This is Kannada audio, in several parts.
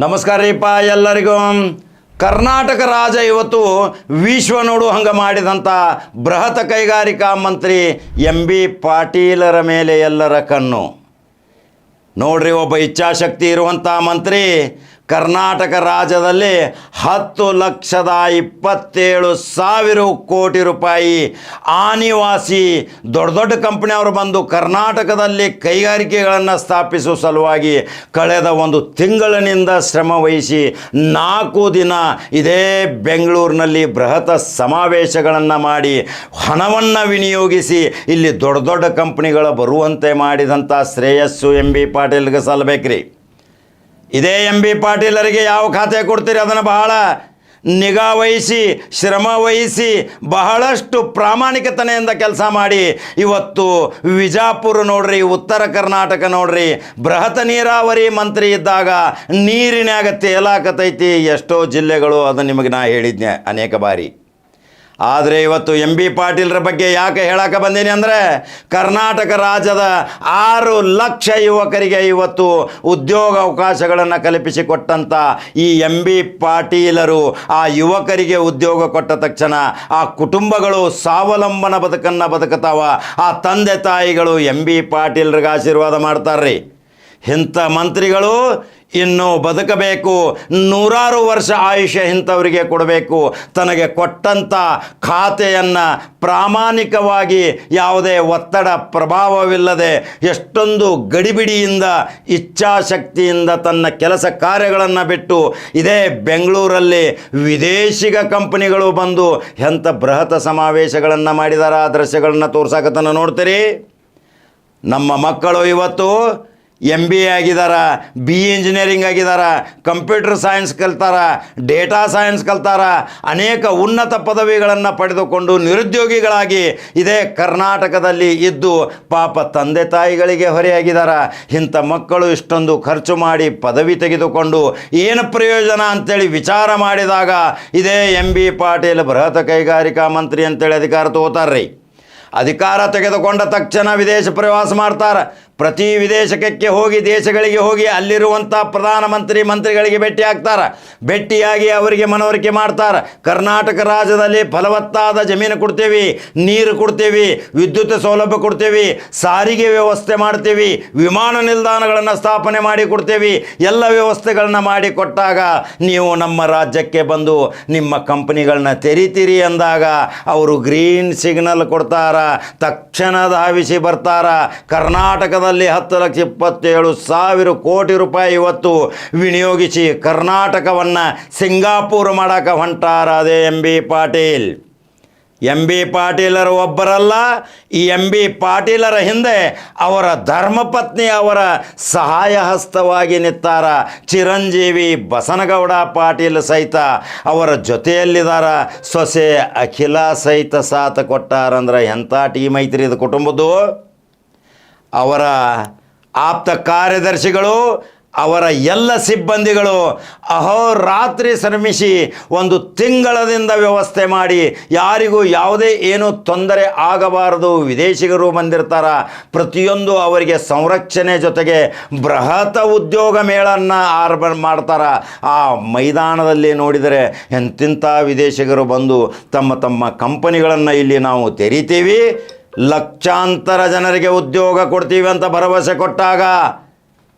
ನಮಸ್ಕಾರ ರೀಪ ಎಲ್ಲರಿಗೂ. ಕರ್ನಾಟಕ ರಾಜ ಇವತ್ತು ವಿಶ್ವ ನೋಡು ಹಂಗೆ ಮಾಡಿದಂಥ ಬೃಹತ್ ಕೈಗಾರಿಕಾ ಮಂತ್ರಿ ಎಂ ಬಿ ಪಾಟೀಲರ ಮೇಲೆ ಎಲ್ಲರ ಕಣ್ಣು. ನೋಡ್ರಿ ಒಬ್ಬ ಇಚ್ಛಾಶಕ್ತಿ ಇರುವಂಥ ಮಂತ್ರಿ ಕರ್ನಾಟಕ ರಾಜ್ಯದಲ್ಲಿ ಹತ್ತು ಲಕ್ಷದ ಇಪ್ಪತ್ತೇಳು ಸಾವಿರ ಕೋಟಿ ರೂಪಾಯಿ ಆನಿವಾಸಿ ದೊಡ್ಡ ದೊಡ್ಡ ಕಂಪನಿಯವರು ಬಂದು ಕರ್ನಾಟಕದಲ್ಲಿ ಕೈಗಾರಿಕೆಗಳನ್ನು ಸ್ಥಾಪಿಸುವ ಸಲುವಾಗಿ ಕಳೆದ ಒಂದು ತಿಂಗಳಿನಿಂದ ಶ್ರಮ ವಹಿಸಿ ನಾಲ್ಕು ದಿನ ಇದೇ ಬೆಂಗಳೂರಿನಲ್ಲಿ ಬೃಹತ್ ಸಮಾವೇಶಗಳನ್ನು ಮಾಡಿ ಹಣವನ್ನು ವಿನಿಯೋಗಿಸಿ ಇಲ್ಲಿ ದೊಡ್ಡ ದೊಡ್ಡ ಕಂಪ್ನಿಗಳು ಬರುವಂತೆ ಮಾಡಿದಂಥ ಶ್ರೇಯಸ್ಸು ಎಂ ಬಿ ಪಾಟೀಲ್ಗೆ ಸಲ್ಲಬೇಕ್ರಿ. ಇದೇ ಎಂ ಬಿ ಪಾಟೀಲರಿಗೆ ಯಾವ ಖಾತೆ ಕೊಡ್ತೀರಿ ಅದನ್ನು ಬಹಳ ನಿಗಾ ವಹಿಸಿ, ಶ್ರಮ ವಹಿಸಿ, ಬಹಳಷ್ಟು ಪ್ರಾಮಾಣಿಕತನೆಯಿಂದ ಕೆಲಸ ಮಾಡಿ. ಇವತ್ತು ವಿಜಾಪುರ ನೋಡ್ರಿ, ಉತ್ತರ ಕರ್ನಾಟಕ ನೋಡ್ರಿ, ಬೃಹತ್ ನೀರಾವರಿ ಮಂತ್ರಿ ಇದ್ದಾಗ ನೀರಿನ್ಯಾಗ ತೇಲಾಕತೈತಿ ಎಷ್ಟೋ ಜಿಲ್ಲೆಗಳು ಅದು ನಿಮಗೆ ನಾ ಹೇಳಿದ್ನೆ ಅನೇಕ ಬಾರಿ. ಆದರೆ ಇವತ್ತು ಎಂ ಬಿ ಪಾಟೀಲ್ರ ಬಗ್ಗೆ ಯಾಕೆ ಹೇಳಕ್ಕೆ ಬಂದೀನಿ ಅಂದರೆ ಕರ್ನಾಟಕ ರಾಜ್ಯದ ಆರು ಲಕ್ಷ ಯುವಕರಿಗೆ ಇವತ್ತು ಉದ್ಯೋಗ ಅವಕಾಶಗಳನ್ನು ಕಲ್ಪಿಸಿಕೊಟ್ಟಂಥ ಈ ಎಂ ಬಿ ಪಾಟೀಲರು ಆ ಯುವಕರಿಗೆ ಉದ್ಯೋಗ ಕೊಟ್ಟ ತಕ್ಷಣ ಆ ಕುಟುಂಬಗಳು ಸ್ವಾವಲಂಬನ ಬದುಕನ್ನು ಬದುಕತಾವ ಆ ತಂದೆ ತಾಯಿಗಳು ಎಂ ಬಿ ಪಾಟೀಲ್ರಿಗೆ ಆಶೀರ್ವಾದ ಮಾಡ್ತಾರ್ರಿ. ಇಂಥ ಮಂತ್ರಿಗಳು ಇನ್ನು ಬದುಕಬೇಕು. ನೂರಾರು ವರ್ಷ ಆಯುಷ್ಯ ಇಂಥವರಿಗೆ ಕೊಡಬೇಕು. ತನಗೆ ಕೊಟ್ಟಂಥ ಖಾತೆಯನ್ನು ಪ್ರಾಮಾಣಿಕವಾಗಿ ಯಾವುದೇ ಒತ್ತಡ ಪ್ರಭಾವವಿಲ್ಲದೆ ಎಷ್ಟೊಂದು ಗಡಿಬಿಡಿಯಿಂದ, ಇಚ್ಛಾಶಕ್ತಿಯಿಂದ ತನ್ನ ಕೆಲಸ ಕಾರ್ಯಗಳನ್ನು ಬಿಟ್ಟು ಇದೇ ಬೆಂಗಳೂರಲ್ಲಿ ವಿದೇಶಿಗ ಕಂಪನಿಗಳು ಬಂದು ಎಂಥ ಬೃಹತ್ ಸಮಾವೇಶಗಳನ್ನು ಮಾಡಿದಾರ, ಆ ದೃಶ್ಯಗಳನ್ನು ತೋರ್ಸಾಕತನ ನೋಡ್ತೀರಿ? ನಮ್ಮ ಮಕ್ಕಳು ಇವತ್ತು ಎಂ ಬಿ ಎ ಆಗಿದಾರ ಬಿ ಇಂಜಿನಿಯರಿಂಗ್ ಆಗಿದಾರ ಕಂಪ್ಯೂಟರ್ ಸೈನ್ಸ್ ಕಲ್ತಾರ ಡೇಟಾ ಸೈನ್ಸ್ ಕಲ್ತಾರ, ಅನೇಕ ಉನ್ನತ ಪದವಿಗಳನ್ನು ಪಡೆದುಕೊಂಡು ನಿರುದ್ಯೋಗಿಗಳಾಗಿ ಇದೇ ಕರ್ನಾಟಕದಲ್ಲಿ ಇದ್ದು ಪಾಪ ತಂದೆ ತಾಯಿಗಳಿಗೆ ಹೊರೆಯಾಗಿದ್ದಾರ ಇಂಥ ಮಕ್ಕಳು ಇಷ್ಟೊಂದು ಖರ್ಚು ಮಾಡಿ ಪದವಿ ತೆಗೆದುಕೊಂಡು ಏನು ಪ್ರಯೋಜನ ಅಂತೇಳಿ ವಿಚಾರ ಮಾಡಿದಾಗ ಇದೇ ಎಂ ಬಿ ಪಾಟೀಲ್ ಬೃಹತ್ ಕೈಗಾರಿಕಾ ಮಂತ್ರಿ ಅಂತೇಳಿ ಅಧಿಕಾರ ತಗೋತಾರ್ರಿ. ಅಧಿಕಾರ ತೆಗೆದುಕೊಂಡ ತಕ್ಷಣ ವಿದೇಶ ಪ್ರವಾಸ ಮಾಡ್ತಾರೆ. ಪ್ರತಿ ವಿದೇಶಕ್ಕೆ ಹೋಗಿ, ದೇಶಗಳಿಗೆ ಹೋಗಿ ಅಲ್ಲಿರುವಂಥ ಪ್ರಧಾನಮಂತ್ರಿ ಮಂತ್ರಿಗಳಿಗೆ ಭೇಟಿ ಆಗ್ತಾರೆ. ಭೇಟಿಯಾಗಿ ಅವರಿಗೆ ಮನವರಿಕೆ ಮಾಡ್ತಾರೆ. ಕರ್ನಾಟಕ ರಾಜ್ಯದಲ್ಲಿ ಫಲವತ್ತಾದ ಜಮೀನು ಕೊಡ್ತೀವಿ, ನೀರು ಕೊಡ್ತೀವಿ, ವಿದ್ಯುತ್ ಸೌಲಭ್ಯ ಕೊಡ್ತೀವಿ, ಸಾರಿಗೆ ವ್ಯವಸ್ಥೆ ಮಾಡ್ತೀವಿ, ವಿಮಾನ ನಿಲ್ದಾಣಗಳನ್ನು ಸ್ಥಾಪನೆ ಮಾಡಿ ಕೊಡ್ತೀವಿ, ಎಲ್ಲ ವ್ಯವಸ್ಥೆಗಳನ್ನ ಮಾಡಿ ಕೊಟ್ಟಾಗ ನೀವು ನಮ್ಮ ರಾಜ್ಯಕ್ಕೆ ಬಂದು ನಿಮ್ಮ ಕಂಪನಿಗಳನ್ನ ತೆರಿತೀರಿ ಅಂದಾಗ ಅವರು ಗ್ರೀನ್ ಸಿಗ್ನಲ್ ಕೊಡ್ತಾರ ತಕ್ಷಣ ಧಾವಿಸಿ ಬರ್ತಾರ ಕರ್ನಾಟಕದಲ್ಲಿ ಹತ್ತು ಲಕ್ಷ ಇಪ್ಪತ್ತೇಳು ಸಾವಿರ ಕೋಟಿ ರೂಪಾಯಿ ಇವತ್ತು ವಿನಿಯೋಗಿಸಿ ಕರ್ನಾಟಕವನ್ನು ಸಿಂಗಾಪುರ ಮಾಡಕ ಹೊಂಟಾರ ಅದೇ M B Patil. M B ಪಾಟೀಲರು ಒಬ್ಬರಲ್ಲ, ಈ ಎಂ ಬಿ ಪಾಟೀಲರ ಹಿಂದೆ ಅವರ ಧರ್ಮಪತ್ನಿ ಅವರ ಸಹಾಯ ಹಸ್ತವಾಗಿ ನಿತ್ತಾರ ಚಿರಂಜೀವಿ ಬಸನಗೌಡ ಪಾಟೀಲ್ ಸಹಿತ. ಅವರ ಜೊತೆಯಲ್ಲಿದ್ದಾರ ಸೊಸೆ ಅಖಿಲ ಸಹಿತ ಸಾಥ ಕೊಟ್ಟಾರಂದ್ರೆ ಎಂಥ ಟೀಮ್ ಐತ್ರಿ ಇದು ಕುಟುಂಬದ್ದು? ಅವರ ಆಪ್ತ ಕಾರ್ಯದರ್ಶಿಗಳು, ಅವರ ಎಲ್ಲ ಸಿಬ್ಬಂದಿಗಳು ಅಹೋರಾತ್ರಿ ಶ್ರಮಿಸಿ ಒಂದು ತಿಂಗಳದಿಂದ ವ್ಯವಸ್ಥೆ ಮಾಡಿ, ಯಾರಿಗೂ ಯಾವುದೇ ಏನು ತೊಂದರೆ ಆಗಬಾರದು, ವಿದೇಶಿಗರು ಬಂದಿರ್ತಾರ, ಪ್ರತಿಯೊಂದು ಅವರಿಗೆ ಸಂರಕ್ಷಣೆ ಜೊತೆಗೆ ಬೃಹತ್ ಉದ್ಯೋಗ ಮೇಳನ್ನು ಆರ್ಬ ಮಾಡ್ತಾರ. ಆ ಮೈದಾನದಲ್ಲಿ ನೋಡಿದರೆ ಎಂತಿಂಥ ವಿದೇಶಿಗರು ಬಂದು ತಮ್ಮ ತಮ್ಮ ಕಂಪನಿಗಳನ್ನು ಇಲ್ಲಿ ನಾವು ತೆರಿತೀವಿ. ಲಕ್ಷಾಂತರ ಜನರಿಗೆ ಉದ್ಯೋಗ ಕೊಡ್ತೀವಿ ಅಂತ ಭರವಸೆ ಕೊಟ್ಟಾಗ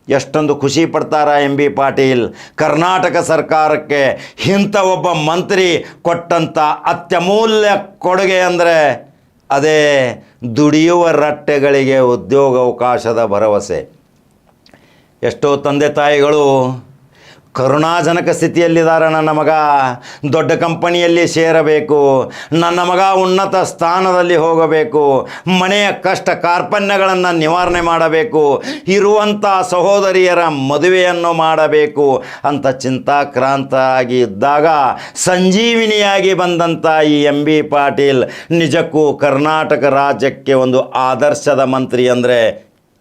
ಎಷ್ಟೊಂದು ಖುಷಿ ಪಡ್ತಾರ ಎಂ ಬಿ ಪಾಟೀಲ್? ಕರ್ನಾಟಕ ಸರ್ಕಾರಕ್ಕೆ ಇಂಥ ಒಬ್ಬ ಮಂತ್ರಿ ಕೊಟ್ಟಂಥ ಅತ್ಯಮೂಲ್ಯ ಕೊಡುಗೆ ಅಂದರೆ ಅದೇ ದುಡಿಯುವ ರಟ್ಟೆಗಳಿಗೆ ಉದ್ಯೋಗಾವಕಾಶದ ಭರವಸೆ. ಎಷ್ಟೋ ತಂದೆ ತಾಯಿಗಳು ಕರುಣಾಜನಕ ಸ್ಥಿತಿಯಲ್ಲಿದ್ದಾರೆ ನನ್ನ ಮಗ. ದೊಡ್ಡ ಕಂಪನಿಯಲ್ಲಿ ಸೇರಬೇಕು. ನನ್ನ ಮಗ ಉನ್ನತ ಸ್ಥಾನದಲ್ಲಿ ಹೋಗಬೇಕು. ಮನೆಯ ಕಷ್ಟ ಕಾರ್ಪಣ್ಯಗಳನ್ನು ನಿವಾರಣೆ ಮಾಡಬೇಕು. ಇರುವಂಥ ಸಹೋದರಿಯರ ಮದುವೆಯನ್ನು ಮಾಡಬೇಕು ಅಂತ ಚಿಂತಾಕ್ರಾಂತ ಆಗಿ ಇದ್ದಾಗ ಸಂಜೀವಿನಿಯಾಗಿ ಬಂದಂಥ ಈ ಎಂ ಬಿ ಪಾಟೀಲ್ ನಿಜಕ್ಕೂ ಕರ್ನಾಟಕ ರಾಜ್ಯಕ್ಕೆ ಒಂದು ಆದರ್ಶದ ಮಂತ್ರಿ ಅಂದರೆ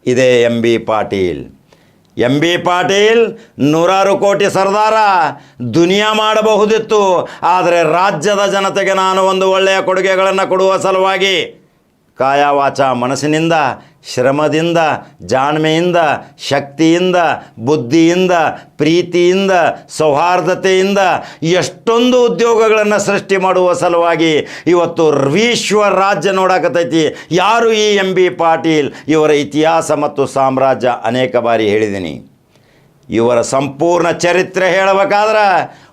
ಇದೇ M B Patil. M B Patil ನೂರಾರು ಕೋಟಿ ಸರ್ದಾರ. ದುನಿಯಾ ಮಾಡಬಹುದಿತ್ತು, ಆದರೆ ರಾಜ್ಯದ ಜನತೆಗೆ ನಾನು ಒಂದು ಒಳ್ಳೆಯ ಕೊಡುಗೆಗಳನ್ನು ಕೊಡುವ ಸಲುವಾಗಿ ಕಾಯ ವಾಚ ಮನಸ್ಸಿನಿಂದ, ಶ್ರಮದಿಂದ, ಜಾಣ್ಮೆಯಿಂದ, ಶಕ್ತಿಯಿಂದ, ಬುದ್ಧಿಯಿಂದ, ಪ್ರೀತಿಯಿಂದ, ಸೌಹಾರ್ದತೆಯಿಂದ ಎಷ್ಟೊಂದು ಉದ್ಯೋಗಗಳನ್ನು ಸೃಷ್ಟಿ ಮಾಡುವ ಸಲುವಾಗಿ ಇವತ್ತು ವಿಶ್ವ ರಾಜ್ಯ ನೋಡಕತೈತಿ. ಯಾರು ಈ ಎಂ ಬಿ ಪಾಟೀಲ್? ಇವರ ಇತಿಹಾಸ ಮತ್ತು ಸಾಮ್ರಾಜ್ಯ ಅನೇಕ ಬಾರಿ ಹೇಳಿದ್ದೀನಿ. ಇವರ ಸಂಪೂರ್ಣ ಚರಿತ್ರೆ ಹೇಳಬೇಕಾದ್ರೆ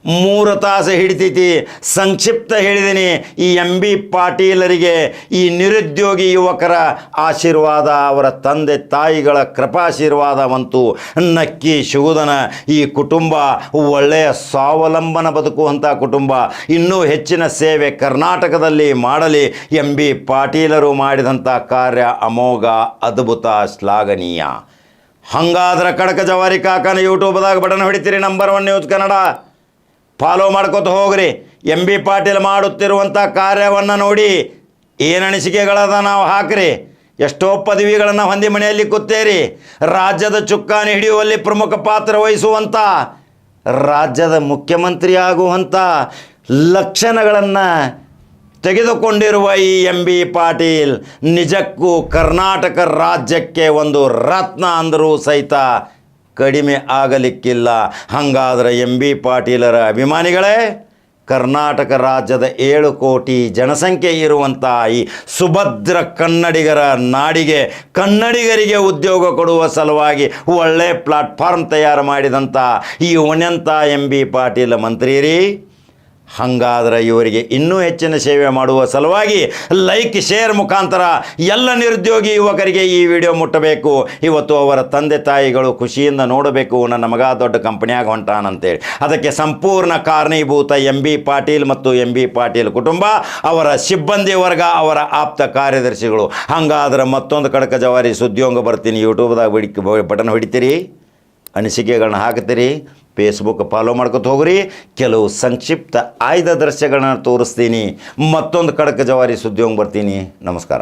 ಮೂರು ತಾಸು ಹಿಡಿತೈತಿ. ಸಂಕ್ಷಿಪ್ತ ಹೇಳಿದ್ದೀನಿ ಈ ಎಂ ಬಿ ಪಾಟೀಲರಿಗೆ ಈ ನಿರುದ್ಯೋಗಿ ಯುವಕರ ಆಶೀರ್ವಾದ, ಅವರ ತಂದೆ ತಾಯಿಗಳ ಕೃಪಾಶೀರ್ವಾದವಂತೂ ನಕ್ಕಿ ಶುಗುದನ ಈ ಕುಟುಂಬ ಒಳ್ಳೆಯ ಸ್ವಾವಲಂಬನ ಬದುಕುವಂಥ ಕುಟುಂಬ. ಇನ್ನೂ ಹೆಚ್ಚಿನ ಸೇವೆ ಕರ್ನಾಟಕದಲ್ಲಿ ಮಾಡಲಿ. ಎಂ ಬಿ ಪಾಟೀಲರು ಮಾಡಿದಂಥ ಕಾರ್ಯ ಅಮೋಘ, ಅದ್ಭುತ, ಶ್ಲಾಘನೀಯ. ಹಂಗಾದ್ರೆ ಕಡಕ ಜವಾರಿ ಕಾಕನ ಯೂಟ್ಯೂಬ್ದಾಗ button ಹೊಡಿತೀರಿ number one news Kannada. Follow ಮಾಡ್ಕೊತ ಹೋಗ್ರಿ. ಎಂ ಬಿ ಪಾಟೀಲ್ ಮಾಡುತ್ತಿರುವಂಥ ಕಾರ್ಯವನ್ನು ನೋಡಿ ಏನು ಅನಿಸಿಕೆಗಳದ ನಾವು ಹಾಕ್ರಿ. ಎಷ್ಟೋ ಪದವಿಗಳನ್ನು ಹೊಂದಿ ಮನೆಯಲ್ಲಿ ಕೂತೇರಿ. ರಾಜ್ಯದ ಚುಕ್ಕಾಣಿ ಹಿಡಿಯುವಲ್ಲಿ ಪ್ರಮುಖ ಪಾತ್ರ ವಹಿಸುವಂಥ ರಾಜ್ಯದ ಮುಖ್ಯಮಂತ್ರಿ ಆಗುವಂಥ ಲಕ್ಷಣಗಳನ್ನು ತೆಗೆದುಕೊಂಡಿರುವ ಈ ಎಂ ಬಿ ಪಾಟೀಲ್ ನಿಜಕ್ಕೂ ಕರ್ನಾಟಕ ರಾಜ್ಯಕ್ಕೆ ಒಂದು ರತ್ನ ಅಂದರೂ ಸಹಿತ ಕಡಿಮೆ ಆಗಲಿಕ್ಕಿಲ್ಲ. ಹಾಗಾದರೆ ಎಂ ಬಿ ಪಾಟೀಲರ ಅಭಿಮಾನಿಗಳೇ, ಕರ್ನಾಟಕ ರಾಜ್ಯದ ಏಳು ಕೋಟಿ ಜನಸಂಖ್ಯೆ ಇರುವಂಥ ಈ ಸುಭದ್ರ ಕನ್ನಡಿಗರ ನಾಡಿಗೆ, ಕನ್ನಡಿಗರಿಗೆ ಉದ್ಯೋಗ ಕೊಡುವ ಸಲುವಾಗಿ ಒಳ್ಳೆ ಪ್ಲಾಟ್ಫಾರ್ಮ್ ತಯಾರು ಮಾಡಿದಂಥ ಈ ಉಣ್ಯಂತ ಎಂ ಬಿ ಪಾಟೀಲ ಮಂತ್ರಿ ರೀ ಹಾಗಾದ್ರೆ ಇವರಿಗೆ ಇನ್ನೂ ಹೆಚ್ಚಿನ ಸೇವೆ ಮಾಡುವ ಸಲುವಾಗಿ ಲೈಕ್ ಶೇರ್ ಮುಖಾಂತರ ಎಲ್ಲ ನಿರುದ್ಯೋಗಿ ಯುವಕರಿಗೆ ಈ ವಿಡಿಯೋ ಮುಟ್ಟಬೇಕು. ಇವತ್ತು ಅವರ ತಂದೆ ತಾಯಿಗಳು ಖುಷಿಯಿಂದ ನೋಡಬೇಕು. ನನ್ನ ಮಗ ದೊಡ್ಡ ಕಂಪನಿಯಾಗ ಹೊಂಟಾನಂತೇಳಿ. ಅದಕ್ಕೆ ಸಂಪೂರ್ಣ ಕಾರಣೀಭೂತ ಎಂ ಬಿ ಪಾಟೀಲ್ ಮತ್ತು ಎಂ ಬಿ ಪಾಟೀಲ್ ಕುಟುಂಬ, ಅವರ ಸಿಬ್ಬಂದಿ ವರ್ಗ, ಅವರ ಆಪ್ತ ಕಾರ್ಯದರ್ಶಿಗಳು. ಹಂಗಾದ್ರೆ ಮತ್ತೊಂದು ಕಡಕ ಜವಾರಿ ಸುದ್ದಿಯೋಂಗ ಬರ್ತೀನಿ. ಯೂಟ್ಯೂಬ್ದಾಗ ಬಿಡಿ ಬಟನ್ ಹೊಡಿತೀರಿ. ಅನಿಸಿಕೆಗಳನ್ನ ಹಾಕ್ತೀರಿ ಫೇಸ್ಬುಕ್ ಫಾಲೋ ಮಾಡ್ಕೊತ ಹೋಗ್ರಿ. ಕೆಲವು ಸಂಕ್ಷಿಪ್ತ ಆಯ್ದ ದೃಶ್ಯಗಳನ್ನ ತೋರಿಸ್ತೀನಿ. ಮತ್ತೊಂದು ಕಡಕ ಜವಾರಿ ಸುದ್ದಿಯೊಂಗೆ ಬರ್ತೀನಿ. ನಮಸ್ಕಾರ.